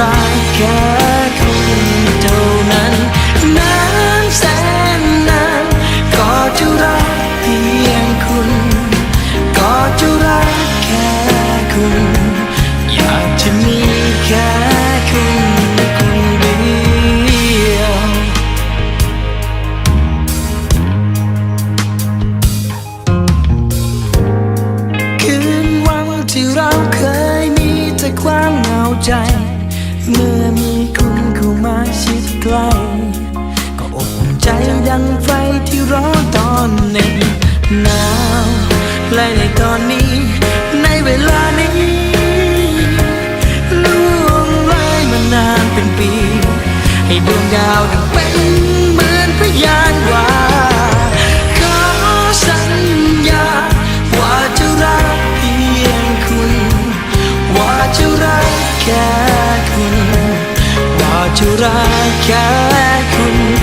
รักแค่คุณเท่านั้นนานแสนนานก็จะรักเพียงคุณ ก็จะรักแค่คุณ อยากจะมีแค่คุณคนเดียว คืนวันที่เราเคยมีแต่ความเหงาใจ เมื่อมีคุณเข้ามาชิดใกล้ก็อบอุ่นใจดังไฟที่ร้อนตอนหน็บหนาวและในตอนนี้ ในเวลานี้ล่วงเลยมานานเป็นปี ให้ดวงดาวดังเป็นเหมือนพยานว่า จะรักแค่คุณ